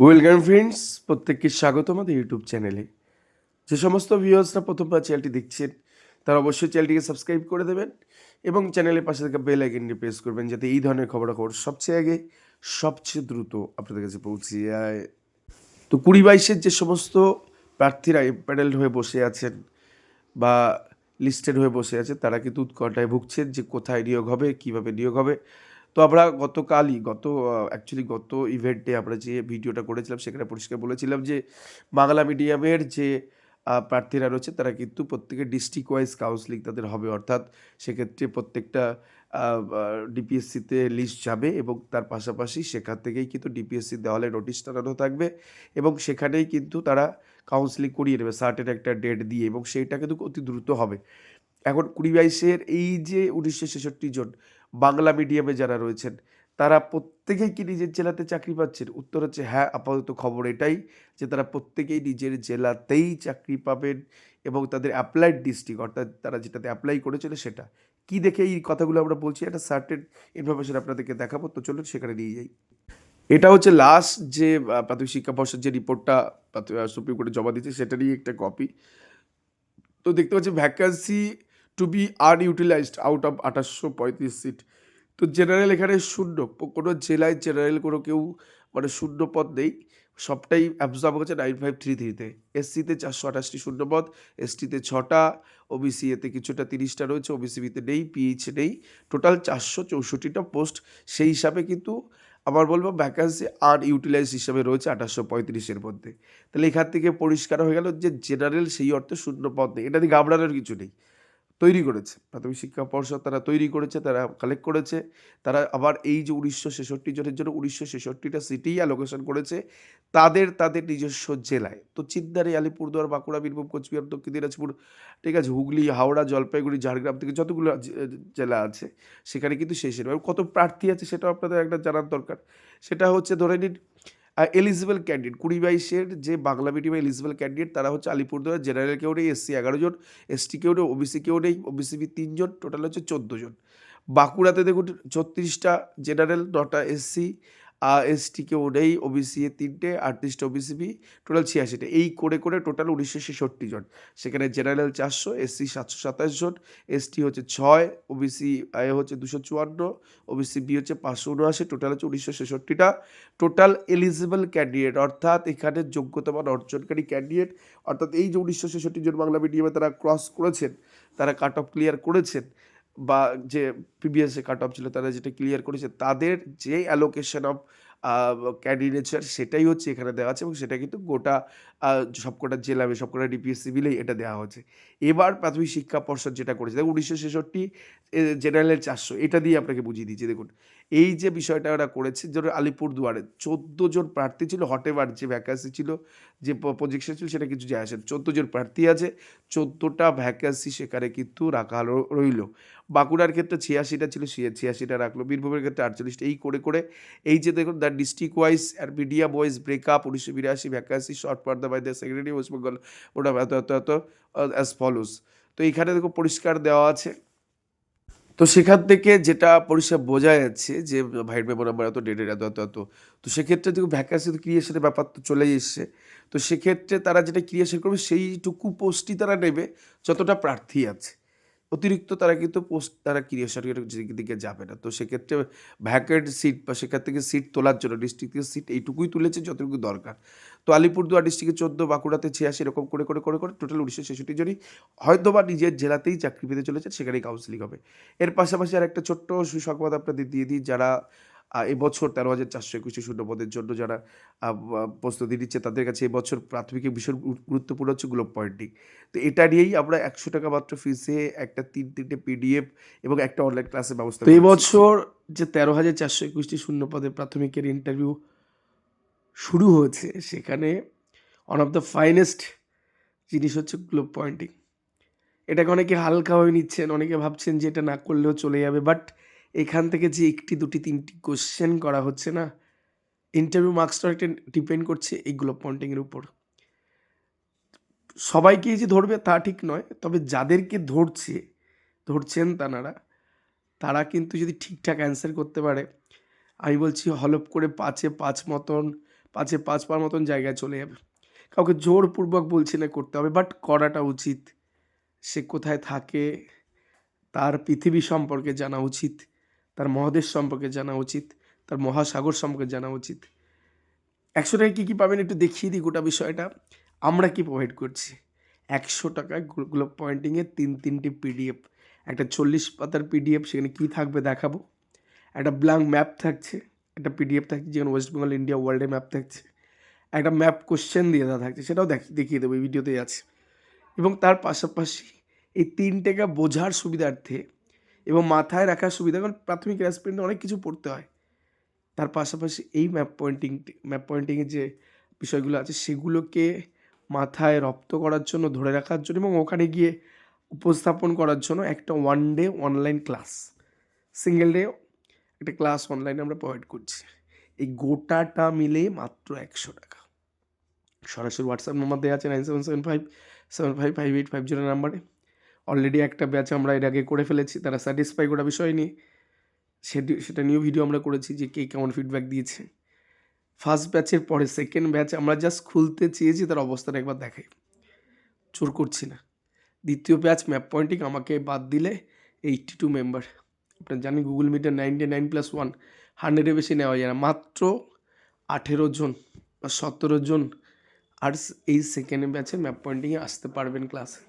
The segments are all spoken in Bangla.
ওয়েলকাম ফ্রেন্ডস প্রত্যেককে স্বাগত আমাদের ইউটিউব চ্যানেলে যে সমস্ত ভিউয়ার্সরা প্রথমবার চ্যানেলটি দেখছেন, তারা অবশ্যই চ্যানেলটিকে সাবস্ক্রাইব করে দেবেন এবং চ্যানেলের পাশে থাকা বেল আইকনটি প্রেস করবেন যাতে এই ধরনের খবরাখবর সবচেয়ে আগে, সবচেয়ে দ্রুত আপনাদের কাছে পৌঁছে যায়। তো কুড়ি বাইশের যে সমস্ত প্রার্থীরা প্যানেল হয়ে বসে আছেন বা লিস্টেড হয়ে বসে আছে, তারা কিন্তু উৎকণ্ঠায় ভুগছেন যে কোথায় নিয়োগ হবে, কীভাবে নিয়োগ হবে। তো আমরা গতকালই, গত অ্যাকচুয়ালি গত ইভেন্টে আমরা যে ভিডিওটা করেছিলাম সেখানে পরিষ্কার বলেছিলাম যে বাংলা মিডিয়ামের যে প্রার্থীরা রয়েছে তারা কিন্তু প্রত্যেকে ডিস্ট্রিক্ট ওয়াইজ কাউন্সিলিং তাদের হবে। অর্থাৎ সেক্ষেত্রে প্রত্যেকটা ডিপিএসসিতে লিস্ট যাবে এবং তার পাশাপাশি সেখান থেকেই কিন্তু ডিপিএসসি দেওয়ালে নোটিশ টানানো থাকবে এবং সেখানেই কিন্তু তারা কাউন্সিলিং করিয়ে নেবে সার্টেন একটা ডেট দিয়ে এবং সেইটা কিন্তু অতি দ্রুত হবে। এখন কুড়ি বাইশের এই যে উনিশশো ছেষট্টি জন বাংলা মিডিয়ামে যারা রয়েছেন, তারা প্রত্যেকেই কি নিজের জেলাতে চাকরি পাচ্ছেন? উত্তর হচ্ছে হ্যাঁ আপাতত খবর এটাই যে তারা প্রত্যেকেই নিজের জেলাতেই চাকরি পাবেন এবং তাদের অ্যাপ্লাইড ডিস্ট্রিক্ট অর্থাৎ তারা যেটাতে অ্যাপ্লাই করেছিল সেটা। কি দেখে এই কথাগুলো আমরা বলছি? একটা সার্টেন ইনফরমেশন আপনাদেরকে দেখাবো। তো চলুন সেখানে নিয়ে যাই। এটা হচ্ছে লাস্ট যে প্রাথমিক শিক্ষা পর্ষদ যে রিপোর্টটা সুপ্রিম কোর্টে জমা দিচ্ছে সেটা নিয়ে একটা কপি তো দেখতে পাচ্ছি vacancy to be unutilised out of আঠাশশো পঁয়ত্রিশ সিট তো জেনারেল এখানে শূন্য। কোনো জেলায় জেনারেল কোনো কেউ মানে শূন্য পদ নেই। সবটাই অ্যাবজর্ব হচ্ছে নাইন ফাইভ থ্রি থ্রিতে এসসিতে চারশো আঠাশটি শূন্য পদ এসটিতে ছটা ওবিসি এতে কিছুটা তিরিশটা রয়েছে ওবিসি বিতে নেই পিএইচ নেই। টোটাল চারশো চৌষট্টিটা পোস্ট সেই হিসাবে কিন্তু আমার বলব ভ্যাকান্সি আর ইউটিলাইজ হিসাবে রয়েছে আঠাশশো পঁয়ত্রিশের মধ্যে। তাহলে এখান থেকে পরিষ্কার হয়ে গেল যে জেনারেল সেই অর্থে শূন্য পদ নেই। এটা দিয়ে ঘাবড়ানোর কিছু নেই। তৈরি করেছে। প্রাথমিক শিক্ষা পর্ষদ তারা তৈরি করেছে, তারা কালেক্ট করেছে। তারা আবার এই যে উনিশশো ছেষট্টি জনের জন্য উনিশশো ছেষট্টিটা সিটি অ্যালোকেশন করেছে। তাদের তাদের নিজস্ব জেলায়। তো চিন্তারি আলিপুরদুয়ার, বাঁকুড়া, বীরভূম, কোচবিহার, দক্ষিণ দিনাজপুর, ঠিক আছে, হুগলি, হাওড়া, জলপাইগুড়ি, ঝাড়গ্রাম থেকে যতগুলো জেলা আছে, সেখানে কিন্তু সেই সেরকম কত প্রার্থী আছে সেটাও আপনাদের একটা জানার দরকার। সেটা হচ্ছে ধরে নিন এলিজিবল ক্যান্ডিডেট কুড়ি বাইশের যে বাংলা মিডিয়ামে এলিজিবল ক্যান্ডিডেট তারা হচ্ছে আলিপুরদুয়ার জেনারেল কেউ নেই এসসি এগারো জন এসটি কেউ নেই ওবিসি কেউ নেই ওবিসি বি তিনজন টোটাল হচ্ছে চোদ্দ জন। বাঁকুড়াতে দেখুন, ছত্রিশটা জেনারেল নটা এসসি এসটি কেউ নেই ওবিসি এ তিনটে, আটত্রিশটা ওবিসি বি টোটাল ছিয়াশিটা। এই করে করে টোটাল উনিশশো ছেষট্টি জন। সেখানে জেনারেল চারশো, এসসি সাতশো সাতাশ জন, এসটি হচ্ছে ছয়, ওবিসি এ হচ্ছে দুশো চুয়ান্ন, ওবিসি বি হচ্ছে পাঁচশো উনআশি, টোটাল হচ্ছে উনিশশো ছেষট্টিটা। টোটাল এলিজিবল ক্যান্ডিডেট, অর্থাৎ এখানে যোগ্যতামান অর্জনকারী ক্যান্ডিডেট, অর্থাৎ এই যে উনিশশো ছেষট্টি জন বাংলা মিডিয়ামে তারা ক্রস করেছেন, তারা কাট অফ ক্লিয়ার করেছেন বা যে প্রিভিয়াসে কাট অফ ছিল তারা যেটা ক্লিয়ার করেছে, তাদের যে অ্যালোকেশন অফ ক্যান্ডিডেটস সেটাই হচ্ছে এখানে দেওয়া আছে এবং সেটা কিন্তু গোটা সবকটা জেলা সবকটা ডিপিএসসি মিলেই এটা দেওয়া হচ্ছে এবার প্রাথমিক শিক্ষা পর্ষদ যেটা করেছে, দেখুন উনিশশো ছেষট্টি জেনারেলের চারশো, এটা দিয়ে আপনাকে বুঝিয়ে দিচ্ছি, দেখুন। এই যে বিষয়টা ওরা করেছে, যেটা আলিপুরদুয়ারে, চোদ্দ জন প্রার্থী ছিল হটেবার যে ভ্যাকান্সি ছিল, যে প্রজেকশন ছিল, সেটা কিছু যায় আসে চোদ্দ জন প্রার্থী আছে, চোদ্দোটা ভ্যাকান্সি সেখানে কিন্তু রাখা রইল। বাঁকুড়ার ক্ষেত্রে ছিয়াশিটা ছিল ছিয়াশিটা রাখল। বীরভূমের ক্ষেত্রে আটচল্লিশটা, এই করে করে। এই যে দেখুন the district wise R media wise breakup উনিশশো বিরাশি vacancy short for the by the secretary West Bengal ওটা এত এত এত অ্যাজ ফলোস তো এইখানে দেখো পরিষ্কার দেওয়া আছে। তো সেখান থেকে যেটা পরিষ্কার বোঝা যাচ্ছে যে ভাইট মেমো নাম্বার এত ডেটের এত এত এত। তো সেক্ষেত্রে দেখো ভ্যাকান্সি ক্রিয়েশনের ব্যাপার তো চলেই এসছে। তো সেক্ষেত্রে তারা যেটা ক্রিয়েশন করবে, সেইটুকু পোস্টই তারা নেবে, যতটা প্রার্থী আছে। অতিরিক্ত তারা কিন্তু পোস্ট তারা ক্রিয়েশনের দিকে যাবে না। তো সেক্ষেত্রে ভ্যাকেন্ট সিট বা সেখান থেকে সিট তোলার জন্য ডিস্ট্রিক্ট থেকে সিট এইটুকুই তুলেছে, যতটুকু দরকার। তো আলিপুরদুয়ার ডিস্ট্রিক্টে চোদ্দ বাঁকুড়াতে ছিয়াশি এরকম করে করে করে করে টোটাল উনিশশো ছেষট্টি জনই হয়তো বা নিজের জেলাতেই চাকরি পেতে চলেছে সেখানেই কাউন্সিলিং হবে। এর পাশাপাশি আর একটা ছোট্ট সুসংবাদ আপনাদের দিয়ে দিই যারা এবছর তেরো হাজার চারশো একুশটি শূন্য পদের জন্য যারা প্রস্তুতি নিচ্ছে তাদের কাছে এবছর প্রাথমিক ভীষণ গুরুত্বপূর্ণ হচ্ছে গ্লোব পয়েন্টিং তো এটা নিয়েই আমরা একশো টাকা মাত্র ফিসে একটা তিন তিনটে পিডিএফ এবং একটা অনলাইন ক্লাসের ব্যবস্থা এবছর যে তেরো হাজার চারশো একুশটি শূন্য পদে প্রাথমিকের ইন্টারভিউ শুরু হয়েছে, সেখানে ওয়ান অফ দ্য ফাইনেস্ট জিনিস হচ্ছে গ্লোব পয়েন্টিং এটাকে অনেকে হালকাভাবে নিচ্ছেন, অনেকে ভাবছেন যে এটা না করলেও চলে যাবে বাট এখান থেকে যে একটি, দুটি, তিনটি কোশ্চেন করা হচ্ছে না ইন্টারভিউ মার্কসটা একটা ডিপেন্ড করছে এই গ্লোব পয়েন্টিংয়ের উপর। সবাইকেই যে ধরবে তা ঠিক নয়, তবে যাদেরকে ধরছে, ধরছেন তানারা, তারা কিন্তু যদি ঠিকঠাক অ্যান্সার করতে পারে, আমি বলছি হলপ করে পাঁচে পাঁচ মতন পাঁচে পাঁচ পার মতন জায়গায় চলে যাবে। কাউকে জোরপূর্বক বলছি না করতে হবে বাট করাটা উচিত। সে কোথায় থাকে, তার পৃথিবী সম্পর্কে জানা উচিত, তার মহাদেশ সম্পর্কে জানা উচিত, তার মহাসাগর সম্পর্কে জানা উচিত। একশো টাকায় কী কী পাবেন একটু দেখিয়ে দিই গোটা বিষয়টা। আমরা কি প্রোভাইড করছি? একশো টাকা গ্লোব পয়েন্টিংয়ে তিন তিনটি পিডিএফ একটা চল্লিশ পাতার পিডিএফ সেখানে কী থাকবে দেখাবো। একটা ব্ল্যাঙ্ক ম্যাপ থাকছে। একটা পিডিএফ থাকছে যেখানে ওয়েস্ট বেঙ্গল ইন্ডিয়া ওয়ার্ল্ডের ম্যাপ থাকছে। একটা ম্যাপ কোশ্চেন দিয়ে দেওয়া থাকছে, সেটাও দেখ, দেখিয়ে দেবো, এই ভিডিওতেই আছে। এবং তার পাশাপাশি এই তিন টাকা বোঝার সুবিধার্থে এবং মাথায় রাখার সুবিধা, কারণ প্রাথমিক অ্যাসপিরেন্টে অনেক কিছু পড়তে হয়। তার পাশাপাশি এই ম্যাপ পয়েন্টিং ম্যাপ পয়েন্টিংয়ের যে বিষয়গুলো আছে, সেগুলোকে মাথায় রপ্ত করার জন্য, ধরে রাখার জন্য এবং ওখানে গিয়ে উপস্থাপন করার জন্য একটা one day online class single day একটা ক্লাস অনলাইনে আমরা প্রোভাইড করছি। এই গোটাটা মিলে মাত্র একশো টাকা। সরাসরি হোয়াটসঅ্যাপ নাম্বার দেওয়া আছে nine seven seven five seven five five eight five zero নাম্বারে। অলরেডি একটা ব্যাচ আমরা এর আগে করে ফেলেছি, তারা স্যাটিসফাই করা বিষয় নিয়ে। সেটি, সেটা নিয়েও ভিডিও আমরা করেছি যে কে কেমন ফিডব্যাক দিয়েছে। ফার্স্ট ব্যাচের পরে সেকেন্ড ব্যাচ আমরা জাস্ট খুলতে চেয়েছি, তার অবস্থাটা একবার দেখাই। চোর করছি না। দ্বিতীয় ব্যাচ ম্যাপ পয়েন্টিং আমাকে বাদ দিলে, এইটটি টু মেম্বার। আপনার জানেন Google metre ninety nine plus one হান্ড্রেডের বেশি নেওয়া যায় না। মাত্র আঠেরো জন বা সতেরো জন আর এই সেকেন্ড ব্যাচে ম্যাপ পয়েন্টিংয়ে আসতে পারবেন ক্লাসে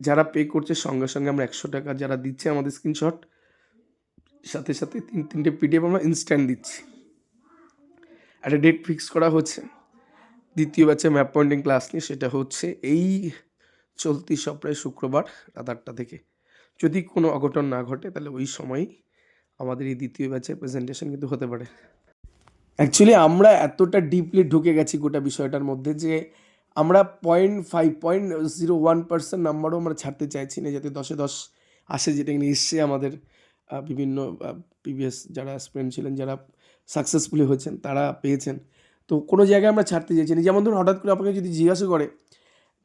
যারা পে করছে সঙ্গে সঙ্গে আমরা একশো টাকা যারা দিচ্ছে আমাদের স্ক্রিনশট সাথে সাথে তিন তিনটে পিডিএফ আমরা ইনস্ট্যান্ট দিচ্ছি। একটা ডেট ফিক্স করা হচ্ছে। দ্বিতীয় ব্যাচে ম্যাপ পয়েন্টিং ক্লাস নিয়ে সেটা হচ্ছে এই চলতি সপ্তাহে শুক্রবার রাত আটটা থেকে। যদি কোনো অঘটন না ঘটে, তাহলে ওই সময়ই আমাদের এই দ্বিতীয় ব্যাচের প্রেজেন্টেশন কিন্তু হতে পারে। অ্যাকচুয়ালি আমরা এতটা ডিপলি ঢুকে গেছি গোটা বিষয়টার মধ্যে যে আমরা point five point zero one percent নাম্বারও আমরা ছাড়তে চাইছি না, যাতে দশে দশ আসে, যেটা কিনা এসছে আমাদের বিভিন্ন প্রিভিয়াস যারা স্টুডেন্ট ছিলেন, যারা সাকসেসফুলি হয়েছেন, তারা পেয়েছেন। তো কোনো জায়গায় আমরা ছাড়তে চাইছি না। যেমন ধরুন, হঠাৎ করে আপনাকে যদি জিজ্ঞাসা করে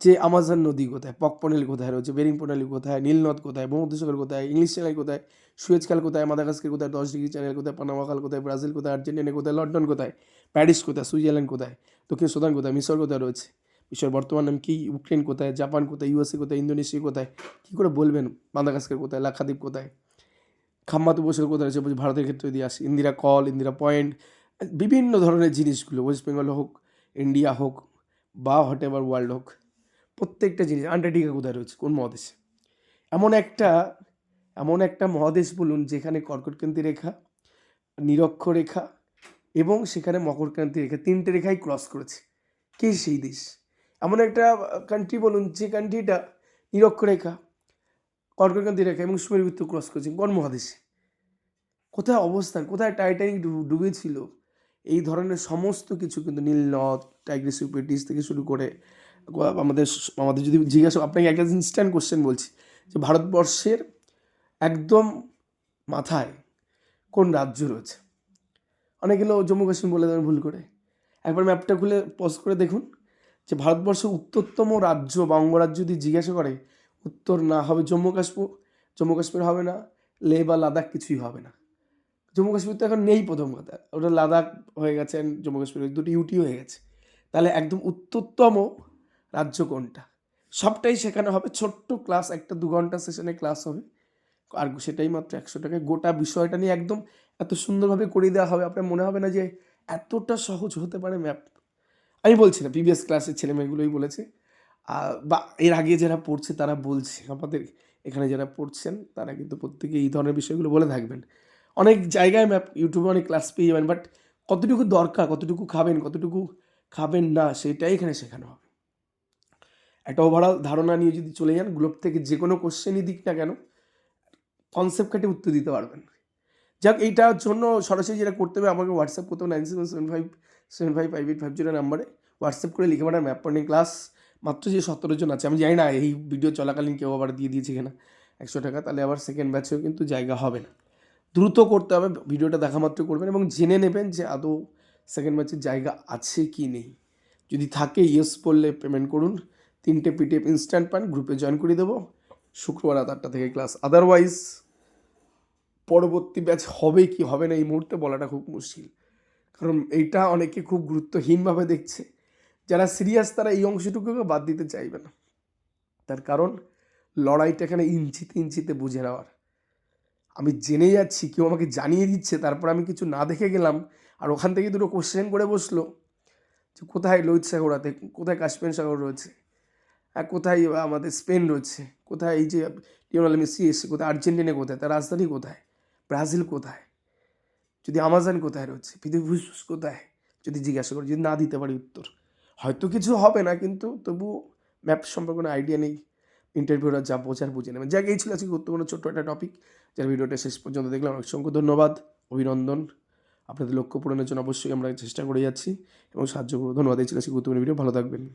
যে আমাজন নদী কোথায় পকপনেল কোথায় রয়েছে, বেরিং প্রণালী কোথায়, নীলনদ কোথায় ভূমধ্যসাগর কোথায়, ইংলিশ চ্যানেল কোথায়, সুয়েজ খাল কোথায়, মাদাগাস্কার কোথায়, দশ ডিগ্রি চ্যানেল কোথায়, পানামা খাল কোথায়, ব্রাজিল কোথায়, আর্জেন্টিনা কোথায়, লন্ডন কোথায়, প্যারিস কোথায়, সুইজারল্যান্ড কোথায় দক্ষিণ সুদান কোথায়, মিশর কোথায় রয়েছে। বিশ্বের বর্তমান নাম কি? ইউক্রেন কোথায়, জাপান কোথায়, ইউএসএ কোথায়, ইন্দোনেশিয়া কোথায়, কী করে বলবেন? মাদাগাস্কার কোথায়, লাক্ষাদ্বীপ কোথায় খাম্মাত উপসাগর কোথায় রয়েছে ভারতের ক্ষেত্রে যদি আসি, ইন্দিরা কল, ইন্দিরা পয়েন্ট, বিভিন্ন ধরনের জিনিসগুলো, ওয়েস্ট বেঙ্গল হোক, ইন্ডিয়া হোক, বা হোয়াট এভার ওয়ার্ল্ড হোক প্রত্যেকটা জিনিস আন্টার্কটিকা কোথায় রয়েছে? কোন মহাদেশে? এমন একটা এমন একটা মহাদেশ বলুন যেখানে কর্কটক্রান্তি রেখা নিরক্ষরেখা এবং সেখানে মকরক্রান্তি রেখা তিনটে রেখাই ক্রস করেছে। কে সেই দেশ? এমন একটা কান্ট্রি বলুন যে কান্ট্রিটা নিরক্ষরেখা কর্কটক্রান্তি রেখা এবং সুমেরবৃত্ত ক্রস করেছে। কোন মহাদেশে? কোথায় অবস্থান? কোথায় টাইটানিক ডুবেছিল? এই ধরনের সমস্ত কিছু কিন্তু নীলনদ টাইগ্রিস ইউপিটিস থেকে শুরু করে আমাদের আমাদের যদি জিজ্ঞাসা, আপনাকে একটা ইনস্ট্যান্ট কোশ্চেন বলছি। যে ভারতবর্ষের একদম মাথায় কোন রাজ্য রয়েছে? অনেকে লোক জম্মু কাশ্মীর বলে দেবেন ভুল করে। একবার ম্যাপটা খুলে পজ করে দেখুন। যে ভারতবর্ষের উত্তরতম রাজ্য বা অঙ্গরাজ্য যদি জিজ্ঞাসা করে, উত্তর না হবে জম্মু কাশ্মীর জম্মু কাশ্মীর হবে না, লে বা লাদাখ কিছুই হবে না। জম্মু কাশ্মীর তো এখন নেই প্রথম কথা। ওটা লাদাখ হয়ে গেছে জম্মু কাশ্মীর দুটো ইউটি হয়ে গেছে। তাহলে একদম উত্তরতম রাজ্য কোনটা? সবটাই সেখানে হবে। ছোট্ট ক্লাস, একটা দু ঘণ্টা সেশনে ক্লাস হবে। আর সেটাই মাত্র একশো টাকায় গোটা বিষয়টা নিয়ে একদম এত সুন্দরভাবে করে দেওয়া হবে। আপনার মনে হবে না যে এতটা সহজ হতে পারে ম্যাপ? আমি বলছি না, প্রিভিয়াস ক্লাসের ছেলেমেয়েগুলোই বলেছে। বা এর আগে যারা পড়ছে তারা বলছে, আমাদের এখানে যারা পড়ছেন তারা কিন্তু প্রত্যেকে এই ধরনের বিষয়গুলো বলে থাকবেন। অনেক জায়গায় ম্যাপ, ইউটিউবে অনেক ক্লাস পেয়ে যাবেন, বাট কতটুকু দরকার, কতটুকু খাবেন কতটুকু খাবেন না, সেটাই এখানে শেখানো হবে। একটা ওভারঅল ধারণা নিয়ে যদি চলে যান গ্লোব থেকে যে কোনো কোশ্চেনই দিক না কেন কনসেপ্ট কাটে উত্তর দিতে পারবেন। যাক, এইটার জন্য সরাসরি যেটা করতে হবে, আমাকে হোয়াটসঅ্যাপ করতে হবে nine seven seven five seven five five eight five zero নাম্বারে হোয়াটসঅ্যাপ করে লিখে পাঠান ম্যাপ পয়েন্টিং ক্লাস মাত্র যে সতেরো জন আছে, আমি জানি না এই ভিডিও চলাকালীন কেউ আবার দিয়ে দিয়েছে কিনা, একশো টাকা, তাহলে আবার সেকেন্ড ব্যাচেও কিন্তু জায়গা হবে না। দ্রুত করতে হবে ভিডিওটা দেখা মাত্র করবেন এবং জেনে নেবেন যে আদৌ সেকেন্ড ব্যাচের জায়গা আছে কি নেই। যদি থাকে ইয়েস বললে পেমেন্ট করুন। তিনটে পিটিএফ ইনস্ট্যান্ট পান গ্রুপে জয়েন করে দেবো। শুক্রবার রাত আটটা থেকে ক্লাস আদারওয়াইজ পরবর্তী ব্যাচ হবে কি হবে না এই মুহূর্তে বলাটা খুব মুশকিল। কারণ এইটা অনেকে খুব গুরুত্বহীনভাবে দেখছে। যারা সিরিয়াস তারা এই অংশটুকুকে বাদ দিতে চাইবে না। তার কারণ, লড়াইটা এখানে ইঞ্চিতে ইঞ্চিতে বুঝে নেওয়ার। আমি জেনে যাচ্ছি, কেউ আমাকে জানিয়ে দিচ্ছে, তারপর আমি কিছু না দেখে গেলাম, আর ওখান থেকে দুটো কোশ্চেন করে বসল যে, কোথায় লোহিত সাগর কোথায় কাশ্মীর সাগর রয়েছে? কোথায় আমাদের স্পেন রয়েছে? কোথায় এই যে লিওনাল মেসি এসছে কোথায়? আর্জেন্টিনা কোথায়? তার রাজধানী কোথায়? ব্রাজিল কোথায়? যদি আমাজন কোথায় রয়েছে? পৃথিবী কোথায়? যদি জিজ্ঞাসা করি, যদি না দিতে পারি উত্তর। হয়তো কিছু হবে না, কিন্তু তবু ম্যাপ সম্পর্কে কোনো আইডিয়া নেই। ইন্টারভিউরা যা বোঝার বুঝে নেবেন যাক, এই ছিল আজকে গুরুত্বপূর্ণ ছোট্ট একটা টপিক যার ভিডিওটা শেষ পর্যন্ত দেখলাম অসংখ্য ধন্যবাদ, অভিনন্দন। আপনাদের লক্ষ্য পূরণের জন্য অবশ্যই আমরা চেষ্টা করে যাচ্ছি। এবং সাহায্য করব। ধন্যবাদ, এই ছিল আজকে গুরুত্বপূর্ণ ভিডিও ভালো থাকবেন।